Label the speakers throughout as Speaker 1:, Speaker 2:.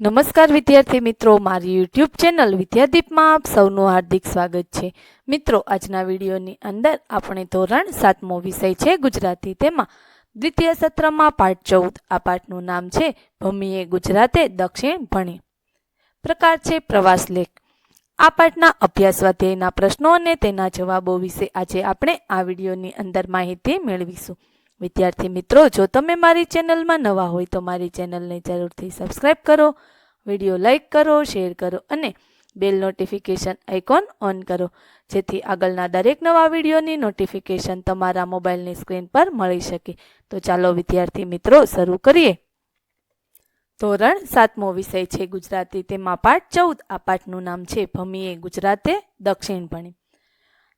Speaker 1: નમસ્કાર વિદ્યાર્થી મિત્રો, મારી યુટ્યુબ ચેનલ વિદ્યાદીપમાં આપ સૌનું હાર્દિક સ્વાગત છે. મિત્રો, આજના વિડીયોની અંદર આપણે ધોરણ સાતમો વિષય છે ગુજરાતી તેમાં. દ્વિતીય સત્રમાં પાઠ ચૌદ, આ પાઠનું નામ છે ભૂમિએ ગુજરાતે દક્ષિણ ભણી. પ્રકાર છે પ્રવાસ લેખ. આ પાઠના અભ્યાસ સ્વાધ્યાયના પ્રશ્નો અને તેના જવાબો વિશે આજે આપણે આ વિડીયોની અંદર માહિતી મેળવીશું. વિદ્યાર્થી મિત્રો, જો તમે મારી ચેનલમાં નવા હોય તો મારી ચેનલને જરૂરથી સબસ્ક્રાઇબ કરો, વીડિયો લાઇક કરો શેર કરો અને બેલ નોટિફિકેશન આઇકોન ઓન કરો, જેથી આગળના દરેક નવા વિડીયોની નોટિફિકેશન તમારા મોબાઈલની સ્ક્રીન પર મળી શકે. તો ચાલો વિદ્યાર્થી મિત્રો, શરૂ કરીએ. ધોરણ સાતમો વિષય છે ગુજરાતી, તેમાં પાઠ ચૌદ. આ પાઠનું નામ છે ભમીએ ગુજરાતે દક્ષિણ ભણી.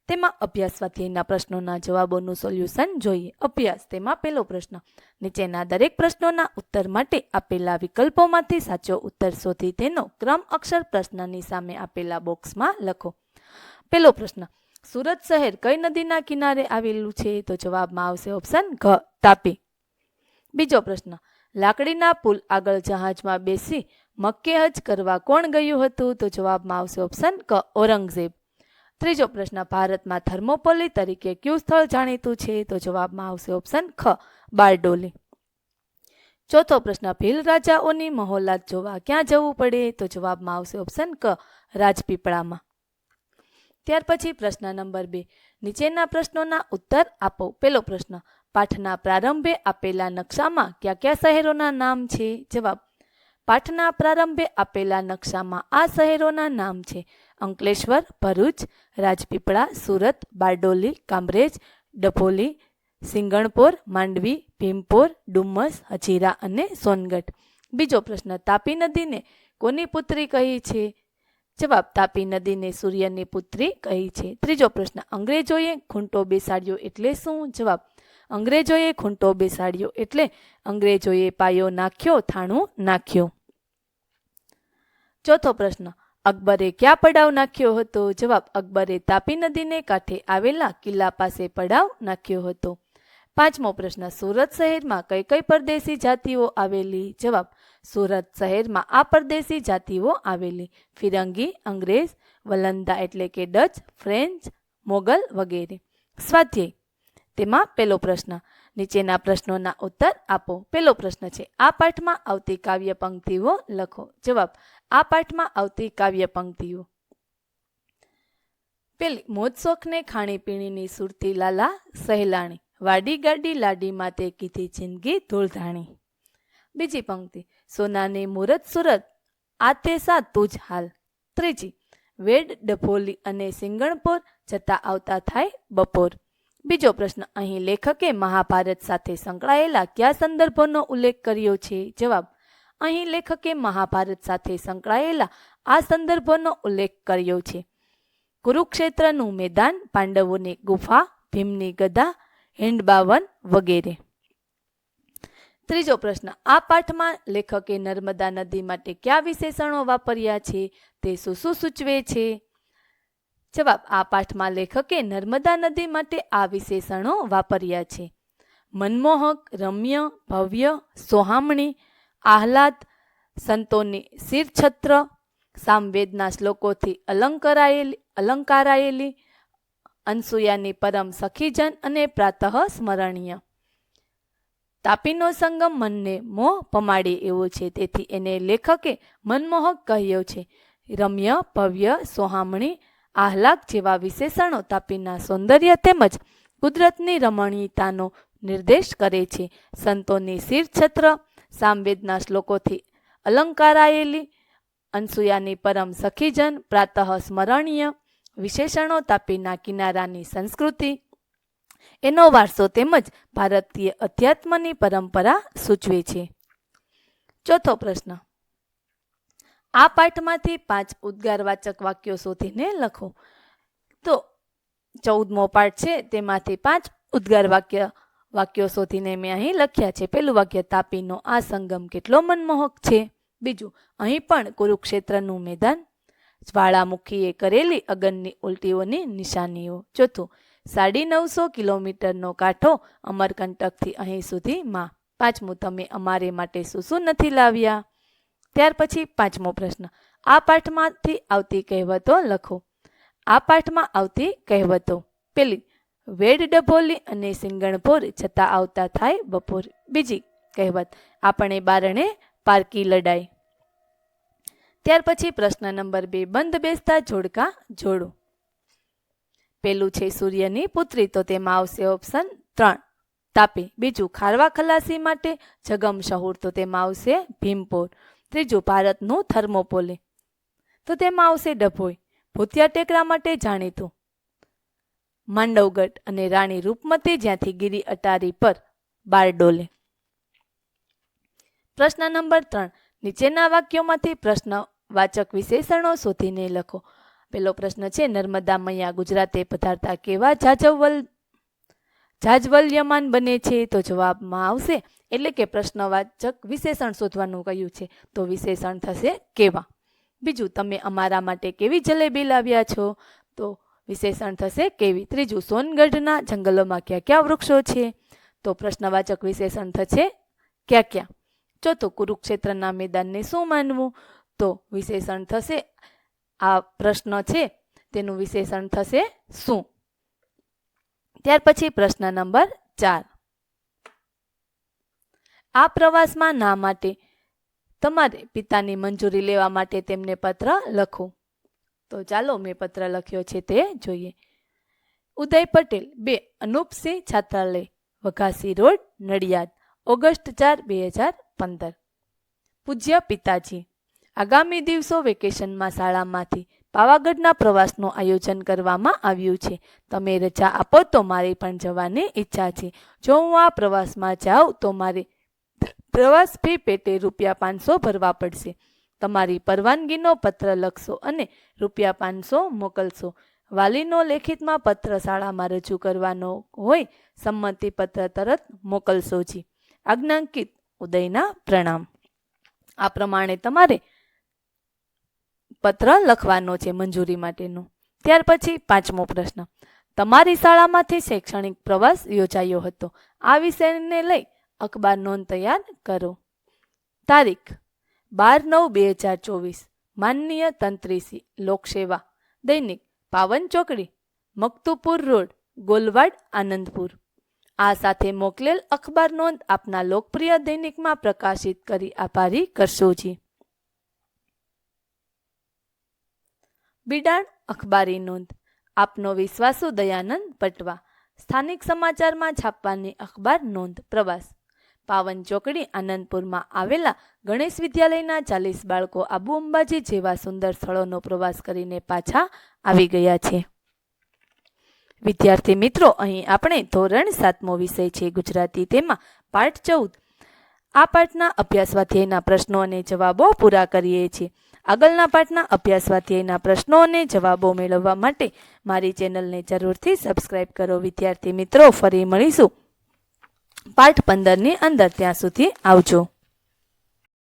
Speaker 1: તેમાં અભ્યાસ સ્વાધ્યાયના પ્રશ્નોના જવાબોનું સોલ્યુશન જોઈએ અભ્યાસ. તેમાં પહેલો પ્રશ્ન, નીચેના દરેક પ્રશ્નોના ઉત્તર માટે આપેલા વિકલ્પોમાંથી સાચો ઉત્તર શોધી તેનો ક્રમ અક્ષર પ્રશ્નની સામે આપેલા બોક્સમાં લખો. પહેલો પ્રશ્ન, સુરત શહેર કઈ નદીના કિનારે આવેલું છે? તો જવાબમાં આવશે ઓપ્શન ઘ, તાપી. બીજો પ્રશ્ન, લાકડીના પુલ આગળ જહાજમાં બેસી મક્કેહજ કરવા કોણ ગયું હતું? તો જવાબમાં આવશે ઓપ્શન ક, ઔરંગઝેબ. ત્રીજો પ્રશ્ન, ભારતમાં થર્મોપોલી તરીકે કયું સ્થળ જાણીતું છે? તો જવાબમાં આવશે ઓપ્શન ખ, બારડોલી. ચોથો પ્રશ્ન, ભીલ રાજાઓની મહોલાત જોવા ક્યાં જવું પડે? તો જવાબમાં આવશે ઓપ્શન ક, રાજપીપળામાં. ત્યાર પછી પ્રશ્ન નંબર બે, નીચેના પ્રશ્નોના ઉત્તર આપો. પેલો પ્રશ્ન પાઠના પ્રારંભે આપેલા નકશામાં કયા કયા શહેરોના નામ છે? જવાબ પાઠના પ્રારંભે આપેલા નકશામાં આ શહેરોના નામ છે. અંકલેશ્વર, ભરૂચ, રાજપીપળા, સુરત, બારડોલી, કામરેજ, ડભોલી, સિંગણપોર, માંડવી, ભીમપોર, ડુમ્મસ, હજીરા અને સોનગઢ. બીજો પ્રશ્ન, તાપી નદીને કોની પુત્રી કહી છે? જવાબ, તાપી નદીને સૂર્યની પુત્રી કહી છે. ત્રીજો પ્રશ્ન, અંગ્રેજોએ ખૂંટો બેસાડ્યો એટલે શું? જવાબ, અંગ્રેજોએ ખૂંટો બેસાડ્યો એટલે અંગ્રેજોએ પાયો નાખ્યો, થાણું નાખ્યો. ચોથો પ્રશ્ન અકબરે ક્યાં પડાવ નાખ્યો હતો? જવાબ, અકબરે તાપી નદીને કાંઠે આવેલા કિલ્લા પાસે પડાવ નાખ્યો હતો. પાંચમો પ્રશ્ન, સુરત શહેરમાં કઈ કઈ પરદેશી જાતિઓ આવેલી? જવાબ, સુરત શહેરમાં આ પરદેશી જાતિઓ આવેલી. ફિરંગી, અંગ્રેજ, વલંદા એટલે કે ડચ, ફ્રેન્ચ, મોગલ વગેરે. સ્વાધ્યાય તેમાં પહેલો પ્રશ્ન. નીચેના પ્રશ્નોના ઉત્તર આપો. પહેલો પ્રશ્ન છે, આ પાઠમાં આવતી કાવ્ય પંક્તિઓ લખો. જવાબ, આ પાઠમાં આવતી કાવ્ય પંક્તિઓ. પેલી મોજ શોખને ખાણીપીણીની સુરતી લાલા સહેલાણી. વાડી ગાડી લાડીમાં તે કીધી જિંદગી ધૂળધાણી. બીજી પંક્તિ, સોનાની મુરત સુરત, આ તે સા તુજ હાલ. ત્રીજી, વેડ ડભોલી અને સિંગણપોર જતા આવતા થાય બપોર. બીજો પ્રશ્ન, અહીં લેખકે મહાભારત સાથે સંકળાયેલા કયા સંદર્ભોનો ઉલ્લેખ કર્યો છે? જવાબ, અહીં લેખકે મહાભારત સાથે સંકળાયેલા આ સંદર્ભોનો ઉલ્લેખ કર્યો છે. કુરુક્ષેત્રનું મેદાન, પાંડવોની ગુફા, ભીમની ગદા, હિંડબાવન વગેરે. ત્રીજો પ્રશ્ન, આ પાઠમાં લેખકે નર્મદા નદી માટે કયા વિશેષણો વાપર્યા છે? તે શું શું સૂચવે છે? જવાબ આ પાઠમાં લેખકે નર્મદા નદી માટે આ વિશેષણો વાપર્યા છે. મનમોહક, રમ્ય, ભવ્ય, સોહામણી, આહલાદ, સંતોની શિરછત્ર, સામવેદના શ્લોકોથી અલંકરાયેલી, અલંકારાયેલી, અનસુયાની પરમ સખીજન અને પ્રાતઃ સ્મરણીય. તાપીનો સંગમ મનને મોહ પમાડે એવો છે, તેથી એને લેખકે મનમોહક કહ્યો છે. રમ્ય, ભવ્ય, સોહામણી આહલાદ જેવા વિશેષણો તાપીના સૌંદર્ય તેમજ કુદરતની રમણીયતાનો નિર્દેશ કરે છે. સંતોની શિરછત્ર સામવેદના શ્લોકોથી અલંકારાયેલી અનસુયાની પરમ સખીજન, પ્રાતઃ સ્મરણીય વિશેષણો તાપીના કિનારાની સંસ્કૃતિ, એનો વારસો તેમજ ભારતીય અધ્યાત્મની પરંપરા સૂચવે છે. ચોથો પ્રશ્ન. આ પાઠમાંથી પાંચ ઉદ્ગારવાચક વાક્યો શોધીને લખો. તો ચૌદમો પાઠ છે, તેમાંથી પાંચ ઉદ્ગાર વાક્ય, વાક્યો શોધીને મેં અહીં લખ્યા છે. પેલું વાક્ય, તાપીનો આ સંગમ કેટલો મનમોહક છે. બીજું, અહીં પણ કુરુક્ષેત્રનું મેદાન, જ્વાળામુખીએ કરેલી અગનની ઉલટીઓની નિશાનીઓ. ચોથું, સાડી નવસો કિલોમીટરનો કાંઠો અમરકંટકથી અહીં સુધી માં. પાંચમું, તમે અમારે માટે શું શું નથી લાવ્યા? ત્યાર પછી પાંચમો પ્રશ્ન. આ પાઠમાંથી આવતી કહેવતો લખો. આ પાઠમાં આવતી કહેવતો. પેલી, વેડ ડભોલી અને સિંગણપોર જતા આવતા થાય બપોર. બીજી કહેવત, આપણે બારણે પારકી લડાઈ. ત્યાર પછી પ્રશ્ન નંબર બે, બંધ બેસતા જોડકા જોડો. પેલું છે સૂર્યની પુત્રી, તો તેમાં આવશે ઓપ્શન ત્રણ. તાપી, બીજું ખારવા ખલાસી માટે જગમ શહુર તો તેમાં આવશે ભીમપોર. ત્રીજું ભારતનું થર્મોપોલે. તો તેમાં આવશે ડભોઈ, ભૂતિયા ટેકરા માટે જાણીતું. માંડવગઢ અને રાણી રૂપમતી જ્યાંથી ગીરી અટારી પર બારડોલે પ્રશ્ન નંબર ત્રણ, નીચેના વાક્યોમાંથી પ્રશ્ન વાચક વિશેષણો શોધીને લખો. પેલો પ્રશ્ન છે, નર્મદા મૈયા ગુજરાતે પધારતા કેવા જાજવલ જાજવલ્યમાન બને છે તો જવાબમાં આવશે. એટલે કે પ્રશ્નવાચક વિશેષણ શોધવાનું કહ્યું છે. તો વિશેષણ થશે કેવા? બીજું, તમે અમારા માટે કેવી જલેબી લાવ્યા છો? તો વિશેષણ થશે કેવી? ત્રીજું, સોનગઢના જંગલોમાં કયા ક્યાં વૃક્ષો છે? તો પ્રશ્નવાચક વિશેષણ થશે ક્યાં ક્યાં? ચોથું, કુરુક્ષેત્રના મેદાનને શું માનવું? તો વિશેષણ થશે આ પ્રશ્ન છે. તેનું વિશેષણ થશે શું? ત્યાર પછી પ્રશ્ન નંબર ચાર. આ પ્રવાસમાં ના માટે તમારે પિતાની મંજૂરી લેવા માટે તેમને પત્ર લખો તો ચાલો મેં પત્ર લખ્યો છે તે જોઈએ. ઉદય પટેલ, બે, અનુપસિંહ છાત્રાલય, વઘાસી રોડ, નડિયાદ, ઓગસ્ટ ચાર, બે હજાર પંદર. પૂજ્ય પિતાજી, આગામી દિવસો વેકેશનમાં શાળામાંથી પાવાગઢના પ્રવાસનું આયોજન કરવામાં આવ્યું છે. તમે રજા આપો તો મારી પણ જવાની ઈચ્છા છે. જો હું આ પ્રવાસમાં જાઉં તો મારે પ્રવાસ ફી પેટે રૂપિયા પાંચસો ભરવા પડશે. તમારી પરવાનગીનો પત્ર લખશો અને રૂપિયા પાંચસો મોકલશો. વાલીનો લેખિતમાં પત્ર શાળામાં રજૂ કરવાનો હોય સંમતિ પત્ર તરત મોકલશો જી. આજ્ઞાંકિત ઉદયના પ્રણામ. આ પ્રમાણે તમારે પત્ર લખવાનો છે મંજૂરી માટેનો. ત્યાર પછી પાંચમો પ્રશ્ન. તમારી શાળામાંથી શૈક્ષણિક પ્રવાસ યોજાયો હતો. આ વિષયને લઈ અખબાર નોંધ તૈયાર કરો. તારીખ. બાર નવ બે હજાર ચોવીસ. માનનીય તંત્રીસી લોકસેવા. દૈનિક. પાવન ચોકડી. મકતુપુર રોડ, ગોલવાડ, આનંદપુર. આ સાથે મોકલેલ અખબાર નોંધ આપના લોકપ્રિય દૈનિકમાં પ્રકાશિત કરી આભારી કરશોજી બિડાણ અખબારી નોંધ. આપનો વિશ્વાસુ દયાનંદ પટવા. સ્થાનિક સમાચારમાં છાપવાની અખબાર નોંધ પ્રવાસ. પાવન ચોકડી આનંદપુરમાં આવેલા ગણેશ વિદ્યાલયના ચાલીસ બાળકો આબુ અંબાજી જેવા સુંદર સ્થળોનો પ્રવાસ કરીને પાછા આવી ગયા છે. વિદ્યાર્થી મિત્રો, અહીં આપણે ધોરણ સાતમો વિષય છે ગુજરાતી. તેમાં પાઠ ચૌદ. આ પાઠના અભ્યાસ સ્વાધ્યાયના પ્રશ્નો અને જવાબો પૂરા કરીએ છીએ. આગળના પાઠના અભ્યાસ સ્વાધ્યાયના પ્રશ્નો અને જવાબો મેળવવા માટે મારી ચેનલને જરૂરથી સબસ્ક્રાઇબ કરો, વિદ્યાર્થી મિત્રો. ફરી મળીશું. પાઠ પંદરની અંદર ત્યાં સુધી આવજો.